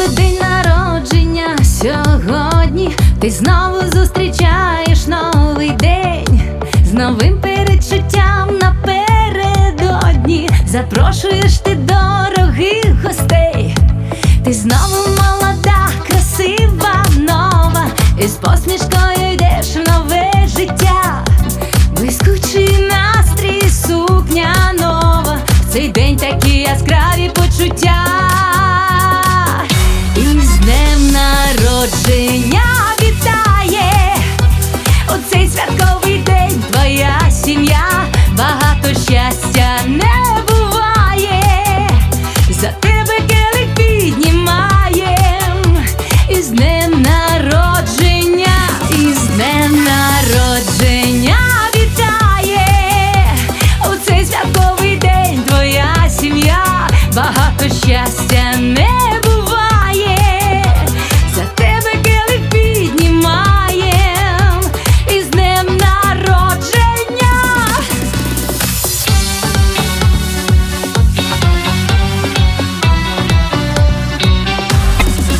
тебе день народження сьогодні. Ти знову зустрічаєш новий день з новим передчуттям напередодні. Запрошуєш ти дорогих гостей. Ти знову молода, красива, нова, і з посмішкою йдеш в нове життя. Блискучий настрій, сукня нова. В цей день такі яскраві почуття. Bahar